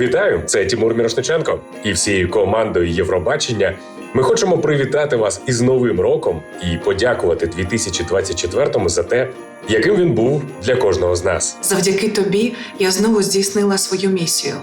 Вітаю! Це Тимур Мірошниченко і всією командою Євробачення. Ми хочемо привітати вас із Новим роком і подякувати 2024 за те, яким він був для кожного з нас. Завдяки тобі я знову здійснила свою місію.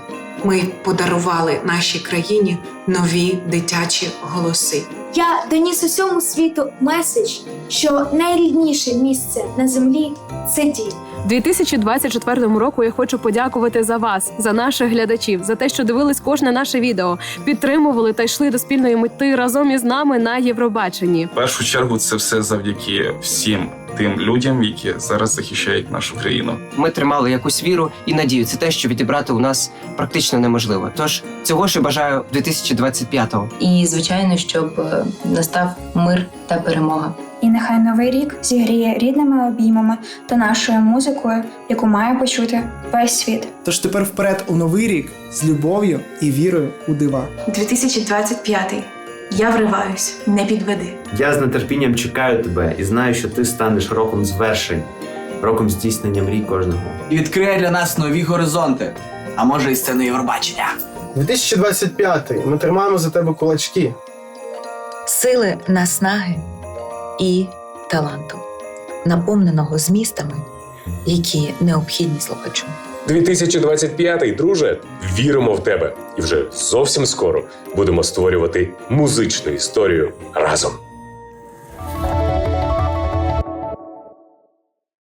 Ми подарували нашій країні нові дитячі голоси. Я доніс усьому світу меседж, що найрідніше місце на землі це дім. 2024 року я хочу подякувати за вас, за наших глядачів, за те, що дивились кожне наше відео, підтримували та йшли до спільної мети разом із нами на Євробаченні. В першу чергу це все завдяки всім тим людям, які зараз захищають нашу країну. Ми тримали якусь віру і надію. Це те, що відібрати у нас практично неможливо. Тож цього ж і бажаю 2025-го. І звичайно, щоб е, настав мир та перемога. І нехай новий рік зігріє рідними обіймами та нашою музикою, яку має почути весь світ. Тож тепер вперед у новий рік з любов'ю і вірою у дива. 2025. Я вриваюсь, не підведи. Я з нетерпінням чекаю тебе і знаю, що ти станеш роком звершень, роком здійснення мрій кожного. і відкриє для нас нові горизонти, а може і сцени Євробачення. 2025 ми тримаємо за тебе кулачки. сили наснаги і таланту, наповненого змістами, які необхідні слухачу. 2025, друже, віримо в тебе, і вже зовсім скоро будемо створювати музичну історію разом.